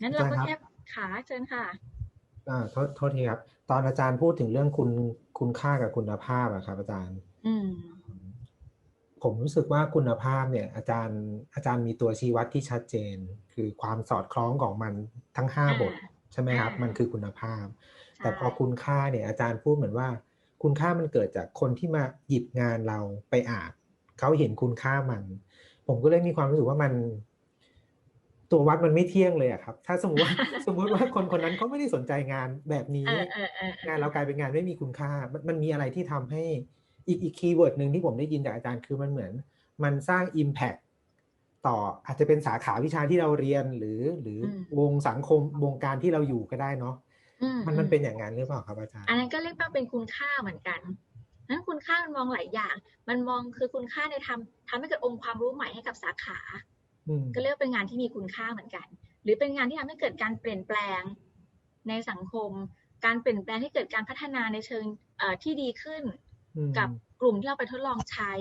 งั้นเราก็แค่ขาเชิญค่ะอ่าโทษโทษทีครับ ตอนอาจารย์พูดถึงเรื่องคุณคุณค่ากับคุณภาพอะครับ อาจารย์ อืมผมรู้สึกว่าคุณภาพเนี่ย อาจารย์อาจารย์มีตัวชี้วัดที่ชัดเจน คือความสอดคล้องของมันทั้งห้าอ่าบท ใช่ไหมครับอ่ามัมันคือคุณภาพใช่แต่พอคุณค่าเนี่ย อาจารย์พูดเหมือนว่า คุณค่ามันเกิดจากคนที่มาหยิบงานเราไปอ่านเขาเห็นคุณค่ามัน ผมก็เลยมีความรู้สึกว่ามัน ตัววัดมันไม่เที่ยงเลยอะครับ ถ้าสมมติว่าสมมติว่าคนคนนั้นเขาไม่ได้สนใจงานแบบนี้เออเออเออเอองานเรากลายเป็นงานไม่มีคุณค่า มันมันมีอะไรที่ทำให้อีกอีกคีย์เวิร์ดหนึ่งที่ผมได้ยินจากอาจารย์คือมันเหมือน มันสร้าง Impact ต่ออาจจะเป็นสาขาวิชาที่เราเรียนหรือหรือวงสังคมวงการที่เราอยู่ก็ได้เนาะอืมันมันเป็นอย่างนั้นหรือเปล่าครับอาจารย์ อันนั้นก็เรียกว่าเป็นคุณค่าเหมือนกันนั้นคุณค่ามันมองหลายอย่าง มันมองคือคุณค่าในทำทำให้เกิดองค์ความรู้ใหม่ให้กับสาขาอืม ก็เรียกว่าเป็นงานที่มีคุณค่าเหมือนกัน หรือเป็นงานที่ทำให้เกิดการเปลี่ยนแปลงในสังคม การเปลี่ยนแปลงให้เกิดการพัฒนาในเชิงเอ่อที่ดีขึ้นอืมกับกลุ่มที่เราไปทดลองใช้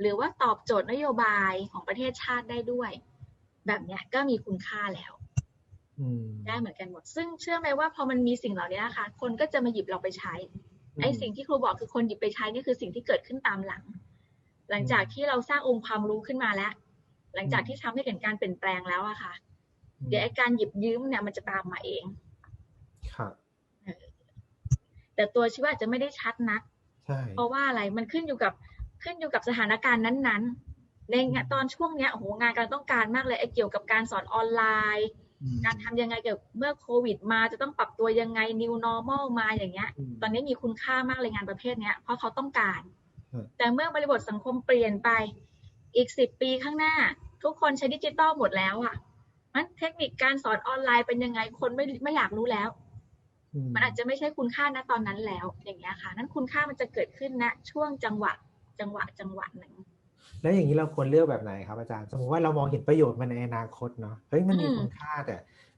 หรือว่าตอบโจทย์นโยบายของประเทศชาติได้ด้วย แบบเนี้ยก็มีคุณค่าแล้วอืมได้เหมือนกันหมด ซึ่งเชื่อไหมว่าพอมันมีสิ่งเหล่านี้นะคะ คนก็จะมาหยิบเราไปใช้ ไอ้สิ่งที่ครูบอกคือคนหยิบไปใช้นี่คือสิ่งที่เกิดขึ้นตามหลัง หลังจากที่เราสร้างองค์ความรู้ขึ้นมาแล้ว หลังจากที่ทำให้เกิดการเปลี่ยนแปลงแล้วอะค่ะ เดี๋ยวไอ้การหยิบยืมเนี่ยมันจะตามมาเองครับแต่ตัวชีวะอาจจะไม่ได้ชัดนักใช่เพราะว่าอะไรมันขึ้นอยู่กับขึ้นอยู่กับสถานการณ์นั้นๆ ในงานตอนช่วงเนี้ยโอ้โหงานการต้องการมากเลยไอ้เกี่ยวกับการสอนออนไลน์อืมการทำยังไงเกี่ยวกับเมื่อโควิด มาจะต้องปรับตัวยังไง new normal มาอย่างเงี้ยอืมตอนนี้มีคุณค่ามากเลยงานประเภทเนี้ยเพราะเขาต้องการอืมแต่เมื่อบริบทสังคมเปลี่ยนไปอีกสิบปีข้างหน้า ทุกคนใช้ดิจิตอลหมดแล้วอะมันเทคนิคการสอนออนไลน์เป็นยังไงคนไม่ไม่อยากรู้แล้วอืมมันอาจจะไม่ใช่คุณค่าณตอนนั้นแล้ว อย่างเงี้ยค่ะ นั้นคุณค่ามันจะเกิดขึ้นณช่วงจังหวะจังหวะจังหวะหนึ่งแล้วอย่างนี้เราควรเลือกแบบไหนครับอาจารย์ สมมติว่าเรามองเห็นประโยชน์มันในอนาคตเนาะเฮ้ยมันมีอืมคุณค่าแต่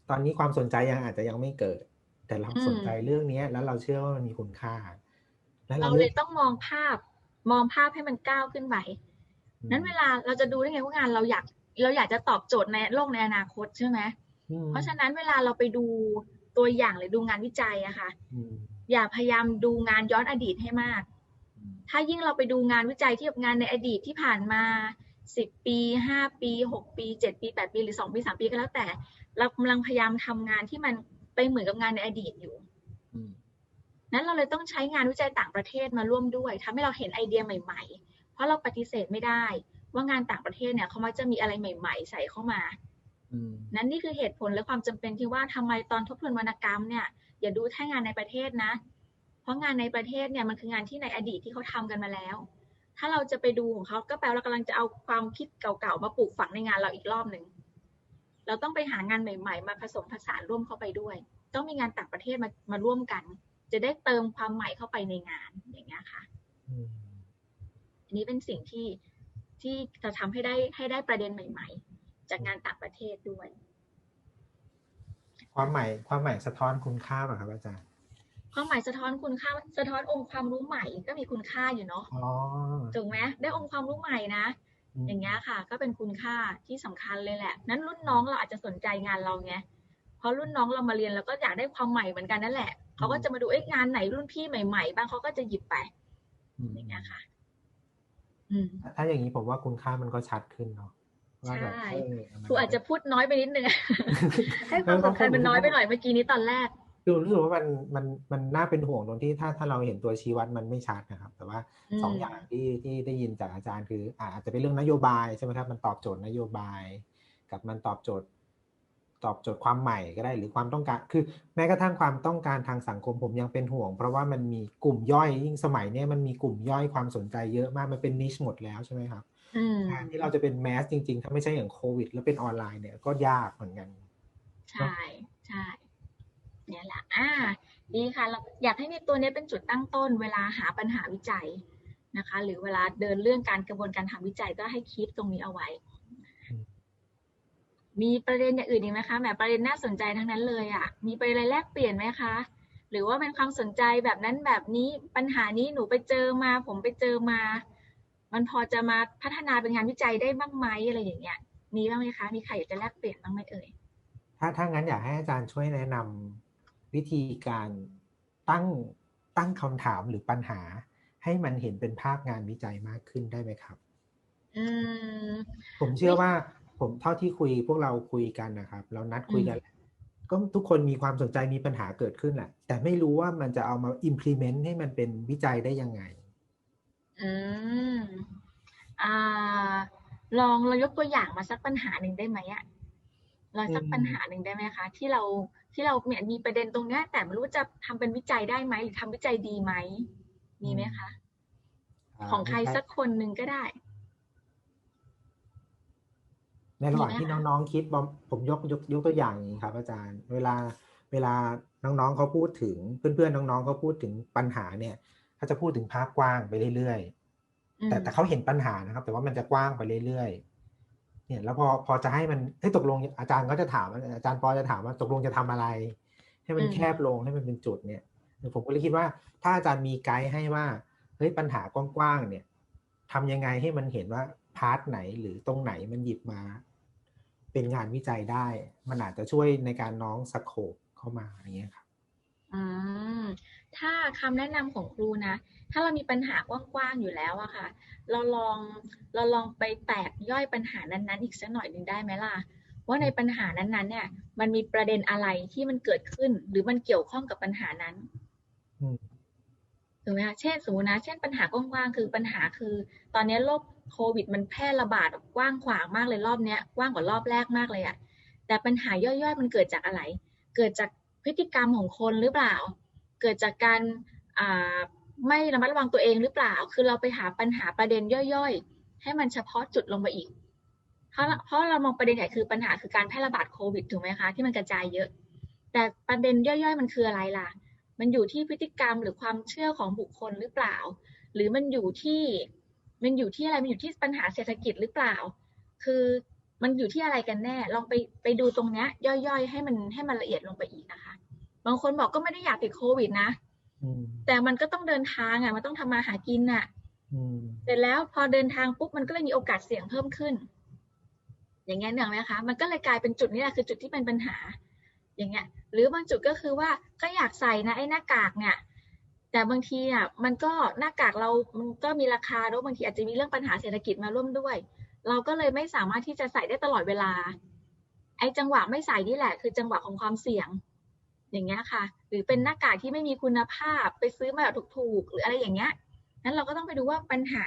ตอนนี้ความสนใจยังอาจจะยังไม่เกิด แต่เราอืมสนใจเรื่องเนี้ย แล้วเราเชื่อว่ามันมีคุณค่า แล้วเราเราเลเลือยกต้องมองภาพ มองภาพให้มันก้าวขึ้นไปนั้นเวลาเราจะดูได้ไงว่างานเราอยาก เราอยากจะตอบโจทย์ในโลกในอนาคตใช่ไหมอืมเพราะฉะนั้นเวลาเราไปดูตัวอย่างหรือดูงานวิจัยอะค่ะอืมอย่าพยายามดูงานย้อนอดีตให้มากอืมถ้ายิ่งเราไปดูงานวิจัยที่กับงานในอดีตที่ผ่านมาสิบปีห้าปีหกปีเจ็ดปีแปดปีหรือสองปีสามปีก็แล้วแต่ เรากำลังพยายามทำงานที่มันไปเหมือนกับงานในอดีตอยู่อืมนั้นเราเลยต้องใช้งานวิจัยต่างประเทศมาร่วมด้วยทำให้เราเห็นไอเดียใหม่ ๆ เพราะเราปฏิเสธไม่ได้ ว่างานต่างประเทศเนี่ยเขามักจะมีอะไรใหม่ ๆ ใส่เข้ามาอืมนั้นนี่คือเหตุผลและความจำเป็นที่ว่าทำไมตอนทบทวนวรรณกรรมเนี่ยอย่าดูแค่งานในประเทศนะ เพราะงานในประเทศเนี่ยมันคืองานที่ในอดีตที่เขาทำกันมาแล้ว ถ้าเราจะไปดูของเขาก็แปลว่าเรากำลังจะเอาความคิดเก่าๆมาปลูกฝังในงานเราอีกรอบหนึ่งเราต้องไปหางานใหม่ ๆ มาผสมผสานร่วมเข้าไปด้วย ต้องมีงานต่างประเทศมามาร่วมกัน จะได้เติมความใหม่เข้าไปในงานอย่างเงี้ยค่ะอืมอันนี้เป็นสิ่งที่ ที่จะทำให้ได้ให้ได้ประเด็นใหม่ ๆ จากงานต่างประเทศด้วย ความใหม่ความใหม่สะท้อนคุณค่าป่ะครับอาจารย์ ความหมายสะท้อนคุณค่าสะท้อนองค์ความรู้ใหม่ก็มีคุณค่าอยู่เนาะอ๋อถูกไหมได้องค์ความรู้ใหม่นะมอย่างเงี้ยค่ะ ก็เป็นคุณค่าที่สำคัญเลยแหละ นั้นรุ่นน้องเราอาจจะสนใจงานเราไงเพราะรุ่นน้องเรามาเรียนแล้วก็อยากได้ความใหม่เหมือนกันนั่นแหละเขาก็จะมาดูเอ๊ะงานไหนรุ่นพี่ใหม่ๆ บ้างเขาก็จะหยิบไปอืมอย่างเงี้ยค่ะอืม ถ้าอย่างนี้ผมว่าคุณค่ามันก็ชัดขึ้นเนาะว่าแบบใช่เออมันครูอาจจะพูดน้อยไปนิดนึงให้ความสำคัญมันน้อยไปหน่อยเมื่อกี้นี้ตอนแรกคือรู้สึกว่ามันมันมันน่าเป็นห่วงตรงที่ถ้าถ้าเราเห็นตัวชี้วัดมันไม่ชัดนะครับ แต่ว่าอืมสองอย่างที่ที่ได้ยินจากอาจารย์คืออ่าอาจจะเป็นเรื่องนโยบายใช่ไหมครับมันตอบโจทย์นโยบาย กับมันตอบโจทย์ ตอบโจทย์ความใหม่ก็ได้หรือความต้องการ คือ แม้กระทั่งความต้องการทางสังคมผมยังเป็นห่วง เพราะว่ามันมีกลุ่มย่อยยิ่งสมัยเนี้ยมันมีกลุ่มย่อยความสนใจเยอะมากมันเป็นนิชหมดแล้วใช่ไหมครับอืมงานที่เราจะเป็นแมสจริงๆ ถ้าไม่ใช่อย่างโควิด แล้วเป็นออนไลน์เนี่ยก็ยากเหมือนกัน ใช่ใช่เนี่ยแหละอ่าดีค่ะเราอยากให้มีตัวนี้เป็นจุดตั้งต้น เวลาหาปัญหาวิจัยนะคะ หรือเวลาเดินเรื่องการกระบวนการทำวิจัยก็ให้คิดตรงนี้เอาไว้อืม มีประเด็นอย่างอื่นอีกไหมคะแหมประเด็นน่าสนใจทั้งนั้นเลยอะ มีประเด็นอะไรแลกเปลี่ยนไหมคะ หรือว่าเป็นความสนใจแบบนั้นแบบนี้ปัญหานี้หนูไปเจอมา ผมไปเจอมา มันพอจะมาพัฒนาเป็นงานวิจัยได้บ้างไหมอะไรอย่างเงี้ย มีบ้างไหมคะ มีใครอยากจะแลกเปลี่ยนบ้างไหมเอ่ยถ้าถ้างั้นอยากให้อาจารย์ช่วยแนะนำวิธีการตั้งตั้งคำถามหรือปัญหา ให้มันเห็นเป็นภาพงานวิจัยมากขึ้นได้ไหมครับ อืมผมเชื่อว่า ผมเท่าที่คุยพวกเราคุยกันนะครับ เรานัดคุยกันแหละก็ทุกคนมีความสนใจมีปัญหาเกิดขึ้นแหละแต่ไม่รู้ว่ามันจะเอามา implement ให้มันเป็นวิจัยได้ยังไง อืมอ่า ลองเรายกตัวอย่างมาสักปัญหาหนึ่งได้ไหมอะลองสักอืมปัญหาหนึ่งได้ไหมคะ ที่เราที่เราเนี่ยมีประเด็นตรงเนี้ยแต่ไม่รู้จะทำเป็นวิจัยได้ไหมหรือทำวิจัยดีไหมมีไหมคะาของใครไม่สักคนหนึ่งก็ได้ ในระหว่างมีไหมที่คะน้องๆคิดบอมผมยกยกยกตัวอย่างอย่างนี้ครับ อาจารย์ เวลาเวลาน้องๆเขาพูดถึงเพื่อนๆน้องๆเขาพูดถึงปัญหาเนี่ยเขาจะพูดถึงภาพกว้างไปเรื่อยๆอืมแต่แต่เขาเห็นปัญหานะครับ แต่ว่ามันจะกว้างไปเรื่อยๆเนี่ย แล้วพอพอจะให้มันให้ยตกลงอาจารย์ก็จะถามอาจารย์ปอจะถามว่าตกลงจะทำอะไร ให้มันอืมแคบลงให้มันเป็นจุดเนี่ยผมก็เลยคิดว่าถ้าอาจารย์มีไกด์ให้ว่าเฮ้ยปัญหากว้างๆเนี่ยทำยังไงให้มันเห็นว่า พาร์ทไหนหรือตรงไหนมันหยิบมา เป็นงานวิจัยได้ มันอาจจะช่วยในการน้องสโคปเข้ามาอย่างเงี้ยครับอืมถ้าคำแนะนำของครูนะ ถ้าเรามีปัญหากว้างๆอยู่แล้วอะค่ะ เราลองเราลองไปแตกย่อยปัญหานั้นๆ อีกสักหน่อยหนึ่งได้ไหมล่ะว่าในปัญหานั้นๆ เนี่ย มันมีประเด็นอะไรที่มันเกิดขึ้น หรือมันเกี่ยวข้องกับปัญหานั้นอืมถูกไหมคะเช่นสมมตินะ เช่นปัญหากว้างๆคือปัญหาคือ ตอนนี้โรค โควิดมันแพร่ระบาดกว้างขวางมากเลยรอบเนี้ยกว้างกว่ารอบแรกมากเลยอะแต่ปัญหาย่อยๆ มันเกิดจากอะไร เกิดจากพฤติกรรมของคนหรือเปล่า เกิดจากการไม่ระมัดระวังตัวเองหรือเปล่า คือเราไปหาปัญหาประเด็นย่อยๆ ให้มันเฉพาะจุดลงไปอีก เพราะเพราะเรามองประเด็นใหญ่คือปัญหาคือการแพร่ระบาดโควิดถูกไหมคะที่มันกระจายเยอะ แต่ประเด็นย่อยๆ มันคืออะไรล่ะ มันอยู่ที่พฤติกรรมหรือความเชื่อของบุคคลหรือเปล่า หรือมันอยู่ที่ มันอยู่ที่อะไรมันอยู่ที่ปัญหาเศรษฐกิจหรือเปล่า คือมันอยู่ที่อะไรกันแน่ ลองไปไปดูตรงเนี้ย ย่อยๆ ให้มันให้มันละเอียดลงไปอีกนะคะ บางคนบอกก็ไม่ได้อยากติดโควิดนะอืมแต่มันก็ต้องเดินทางอะ มันต้องทำมาหากินอะอืมเสร็จแล้วพอเดินทางปุ๊บมันก็เลยมีโอกาสเสี่ยงเพิ่มขึ้น อย่างเงี้ยเนื่องไหมคะ มันก็เลยกลายเป็นจุดนี้แหละคือจุดที่เป็นปัญหา อย่างเงี้ย หรือบางจุดก็คือว่าก็อยากใส่นะไอ้หน้ากากเนี่ย แต่บางทีอะมันก็หน้ากากเรามันก็มีราคาแล้วบางทีอาจจะมีเรื่องปัญหาเศรษฐกิจมาร่วมด้วย เราก็เลยไม่สามารถที่จะใส่ได้ตลอดเวลา ไอ้จังหวะไม่ใส่นี่แหละ คือจังหวะของความเสี่ยง อย่างเงี้ยค่ะ หรือเป็นหน้ากากที่ไม่มีคุณภาพไปซื้อมาแบบถูกๆหรืออะไรอย่างเงี้ยนั้นเราก็ต้องไปดูว่าปัญหา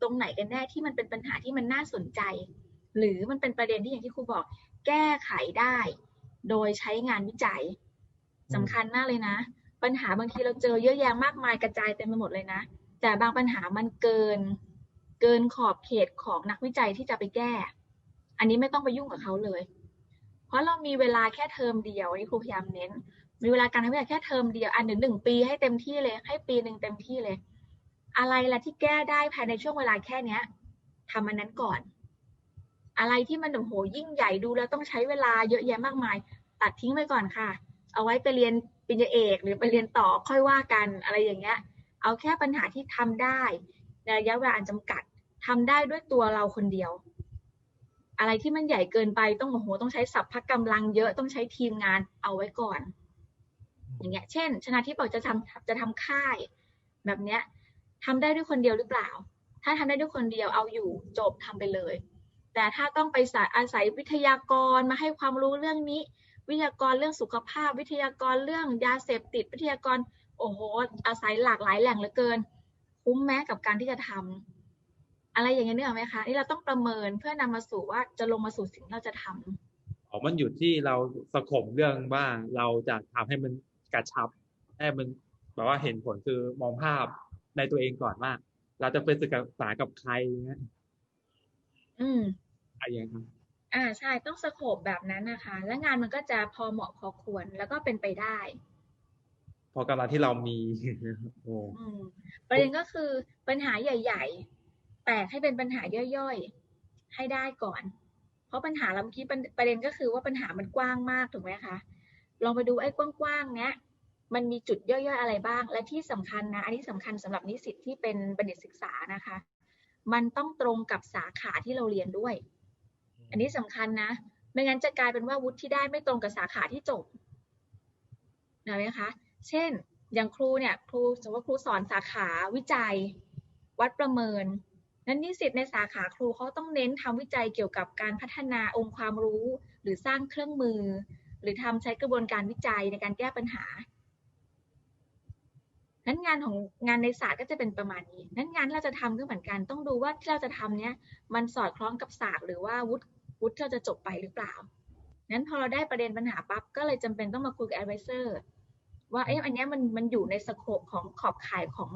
ตรงไหนกันแน่ที่มันเป็นปัญหาที่มันน่าสนใจ หรือมันเป็นประเด็นที่อย่างที่ครูบอก แก้ไขได้ โดยใช้งานวิจัยสำคัญมากเลยนะ ปัญหาบางทีเราเจอเยอะแยะมากมายกระจายเต็มไปหมดเลยนะ แต่บางปัญหามันเกิน เกินขอบเขตของนักวิจัยที่จะไปแก้ อันนี้ไม่ต้องไปยุ่งกับเขาเลย เพราะเรามีเวลาแค่เทอมเดียวที่ครูพยายามเน้น มีเวลาการทำวิจัยแค่เทอมเดียวอันหนึ่งหนึ่งปีให้เต็มที่เลย ให้ปีหนึ่งเต็มที่เลย อะไรล่ะที่แก้ได้ภายในช่วงเวลาแค่เนี้ยทำอันนั้นก่อน อะไรที่มันโอ้โหยิ่งใหญ่ดูแล้วต้องใช้เวลาเยอะแยะมากมาย ตัดทิ้งไปก่อนค่ะ เอาไว้ไปเรียนปริญญาเอก หรือไปเรียนต่อค่อยว่ากันอะไรอย่างเงี้ย เอาแค่ปัญหาที่ทำได้ในระยะเวลาอันจำกัดทำได้ด้วยตัวเราคนเดียว อะไรที่มันใหญ่เกินไปต้องโอ้โหต้องใช้สัพพะกำลังเยอะต้องใช้ทีมงานเอาไว้ก่อน อย่างเงี้ย เช่น ชนะที่บอกจะทำจะทำค่าย แบบเนี้ยทำได้ด้วยคนเดียวหรือเปล่า ถ้าทำได้ด้วยคนเดียวเอาอยู่จบทำไปเลย แต่ถ้าต้องไปสายอาศัยวิทยากรมาให้ความรู้เรื่องนี้ วิทยากรเรื่องสุขภาพ วิทยากรเรื่องยาเสพติด วิทยากรโอ้โหอาศัยหลากหลายแหล่งเหลือเกิน คุ้มแม้กับการที่จะทำอะไรอย่างเงี้ยนึกออกไหมคะนี่เราต้องประเมินเพื่อนำมาสู่ว่าจะลงมาสู่สิ่งที่เราจะทำอ๋อมันอยู่ที่เราสะกบเรื่องว่าเราจะทำให้มันกระชับให้มันแบบว่าเห็นผลคือมองภาพในตัวเองก่อนว่า เราจะไปศึกษากับใครเงี้ยอืมอะไรอย่างเงี้ยครับ อ่าใช่ต้องสโคบแบบนั้นนะคะ และงานมันก็จะพอเหมาะพอควรแล้วก็เป็นไปได้ พอกำลังที่เรามีโอ้อืมประเด็นก็คือปัญหาใหญ่ ๆ แตกให้เป็นปัญหาย่อยๆ ให้ได้ก่อน เพราะปัญหาเราเมื่อกี้ประประเด็นก็คือว่าปัญหามันกว้างมากถูกไหมคะลองไปดูไอ้กว้างๆเนี้ยมันมีจุดย่อยๆอะไรบ้าง และที่สำคัญนะ อันนี้สำคัญสำหรับนิสิตที่เป็นบัณฑิตศึกษานะคะ มันต้องตรงกับสาขาที่เราเรียนด้วย อันนี้สำคัญนะ ไม่งั้นจะกลายเป็นว่าวุฒิที่ได้ไม่ตรงกับสาขาที่จบนะไหมคะ เช่น อย่างครูเนี่ยครูสมมติว่าครูสอนสาขาวิจัย วัดประเมิน นั้นนิสิตในสาขาครูเขาต้องเน้นทำวิจัยเกี่ยวกับการพัฒนาองค์ความรู้ หรือสร้างเครื่องมือ หรือทำใช้กระบวนการวิจัยในการแก้ปัญหานั้นงานของงานในศาสตร์ก็จะเป็นประมาณนี้ นั้นงานที่เราจะทำก็เหมือนกัน ต้องดูว่าที่เราจะทำเนี้ยมันสอดคล้องกับศาสตร์หรือว่าวุฒิ วุฒิเราจะจบไปหรือเปล่า นั้นพอเราได้ประเด็นปัญหาปั๊บก็เลยจำเป็นต้องมาคุยกับ advisor ว่าเอ๊ะอันนี้มันมันอยู่ในสโคปของขอบข่ายของ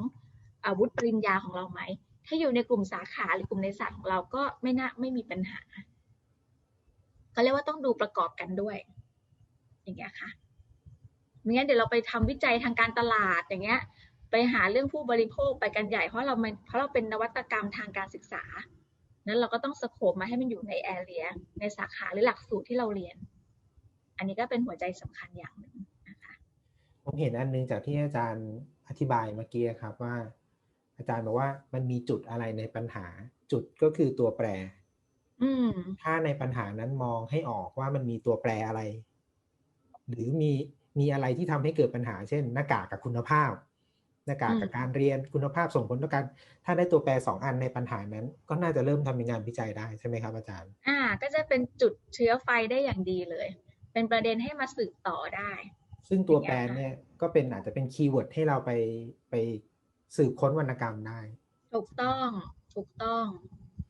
อาวุธปริญญาของเราไหม ถ้าอยู่ในกลุ่มสาขาหรือกลุ่มในศาสตร์ของเราก็ไม่น่าไม่มีปัญหาก็เรียกว่าต้องดูประกอบกันด้วย อย่างเงี้ยค่ะไม่งั้นเดี๋ยวเราไปทำวิจัยทางการตลาดอย่างเงี้ย ไปหาเรื่องผู้บริโภคไปกันใหญ่เพราะเราเพราะเราเป็นนวัตกรรมทางการศึกษา นั้นเราก็ต้องสโคปมาให้มันอยู่ในแอเรียในสาขาหรือหลักสูตรที่เราเรียน อันนี้ก็เป็นหัวใจสำคัญอย่างหนึ่งนะคะผมเห็นอันนึงจากที่อาจารย์อธิบายเมื่อกี้ครับว่า อาจารย์บอกว่ามันมีจุดอะไรในปัญหา จุดก็คือตัวแปรอืมถ้าในปัญหานั้นมองให้ออกว่ามันมีตัวแปรอะไร หรือมีมีอะไรที่ทำให้เกิดปัญหา เช่น หน้ากากกับคุณภาพ หน้ากากกับอืมการเรียนคุณภาพส่งผลต่อการถ้าได้ตัวแปรสองอันในปัญหานั้น ก็น่าจะเริ่มทำเป็นงานวิจัยได้ใช่ไหมครับอาจารย์ อ่า ก็จะเป็นจุดเชื้อไฟได้อย่างดีเลย เป็นประเด็นให้มาสืบต่อได้ ซึ่งตัวอย่างแปรเงี้ยค่ะเนี่ยก็เป็นอาจจะเป็นคีย์เวิร์ดให้เราไปไปสืบค้นวรรณกรรมได้ ถูกต้องถูกต้อง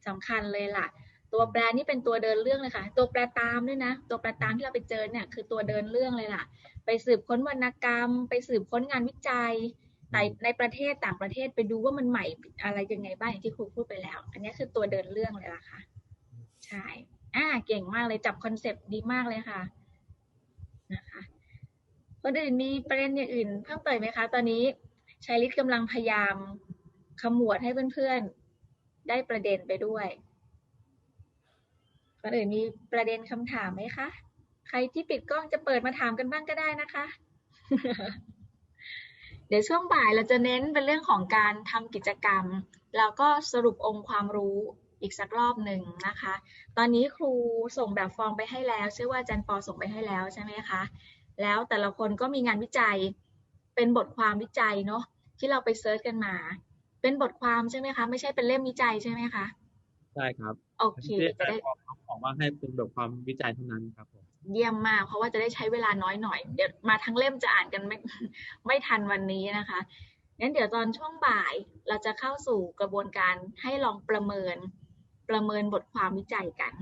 สำคัญเลยล่ะ ตัวแปรนี่เป็นตัวเดินเรื่องเลยค่ะ ตัวแปรตามด้วยนะ ตัวแปรตามที่เราไปเจอเนี่ยคือตัวเดินเรื่องเลยล่ะ ไปสืบค้นวรรณกรรม ไปสืบค้นงานวิจัย ในในประเทศต่างประเทศไปดูว่ามันใหม่อะไรยังไงบ้างอย่างที่ครูพูดไปแล้ว อันนี้คือตัวเดินเรื่องเลยล่ะค่ะ ใช่อ่าเก่งมากเลยจับคอนเซปต์ดีมากเลยค่ะนะคะคนอื่นมีประเด็นอย่างอื่นเพิ่มเติมไหมคะ ตอนนี้ชายลิศกำลังพยายามขมวดให้เพื่อนๆได้ประเด็นไปด้วยคนอื่นมีประเด็นคำถามไหมคะ ใครที่ปิดกล้องจะเปิดมาถามกันบ้างก็ได้นะคะ เดี๋ยวช่วงบ่ายเราจะเน้นเป็นเรื่องของการทำกิจกรรม แล้วก็สรุปองค์ความรู้อีกสักรอบหนึ่งนะคะ ตอนนี้ครูส่งแบบฟอร์มไปให้แล้วเชื่อว่าอาจารย์ปอส่งไปให้แล้วใช่ไหมคะ แล้วแต่ละคนก็มีงานวิจัย เป็นบทความวิจัยเนาะที่เราไปเซิร์ชกันมา เป็นบทความใช่ไหมคะ ไม่ใช่เป็นเล่มวิจัยใช่ไหมคะ ใช่ครับ โอเคที่จะได้ออกออกมาให้เป็นแบบความวิจัยเท่านั้นครับผม เยี่ยมมาก เพราะว่าจะได้ใช้เวลาน้อยหน่อย เดี๋ยวมาทั้งเล่มจะอ่านกันไม่ไม่ทันวันนี้นะคะงั้นเดี๋ยวตอนช่วงบ่ายเราจะเข้าสู่กระบวนการให้ลองประเมินประเมินบทความวิจัยกัน